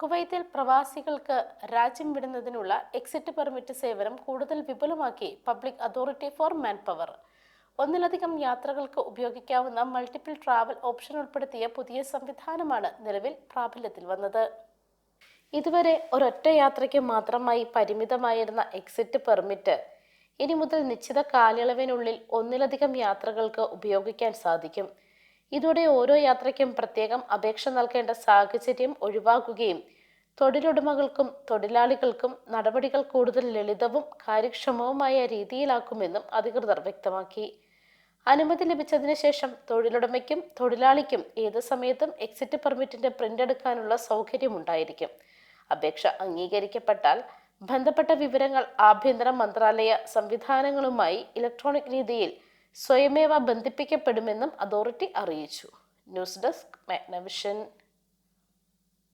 കുവൈത്തിൽ പ്രവാസികൾക്ക് രാജ്യം വിടുന്നതിനുള്ള എക്സിറ്റ് പെർമിറ്റ് സേവനം കൂടുതൽ വിപുലമാക്കി public authority for man power ഒന്നിലധികം യാത്രകൾക്ക് ഉപയോഗിക്കാവുന്ന മൾട്ടിപ്പിൾ ട്രാവൽ ഓപ്ഷൻ ഉൾപ്പെടുത്തിയ പുതിയ സംവിധാനമാണ് നിലവിൽ പ്രാബല്യത്തിൽ വന്നത്. ഇതുവരെ ഒരൊറ്റ യാത്രയ്ക്ക് മാത്രമായി പരിമിതമായിരുന്ന എക്സിറ്റ് പെർമിറ്റ് ഇനി മുതൽ നിശ്ചിത കാലയളവിനുള്ളിൽ ഒന്നിലധികം യാത്രകൾക്ക് ഉപയോഗിക്കാൻ സാധിക്കും. ഇതോടെ ഓരോ യാത്രയ്ക്കും പ്രത്യേകം അപേക്ഷ നൽകേണ്ട സാഹചര്യം ഒഴിവാക്കുകയും തൊഴിലുടമകൾക്കും തൊഴിലാളികൾക്കും നടപടികൾ കൂടുതൽ ലളിതവും കാര്യക്ഷമവുമായ രീതിയിലാക്കുമെന്നും അധികൃതർ വ്യക്തമാക്കി. അനുമതി ലഭിച്ചതിന് ശേഷം തൊഴിലുടമയ്ക്കും തൊഴിലാളിക്കും ഏത് സമയത്തും എക്സിറ്റ് പെർമിറ്റിന്റെ പ്രിന്റ് എടുക്കാനുള്ള സൗകര്യമുണ്ടായിരിക്കും അപേക്ഷ അംഗീകരിക്കപ്പെട്ടാൽ ബന്ധപ്പെട്ട വിവരങ്ങൾ ആഭ്യന്തര മന്ത്രാലയ സംവിധാനങ്ങളുമായി ഇലക്ട്രോണിക് രീതിയിൽ സ്വയമേവ ബന്ധിപ്പിക്കപ്പെടുമെന്നും അതോറിറ്റി അറിയിച്ചു. News desk Magnavision.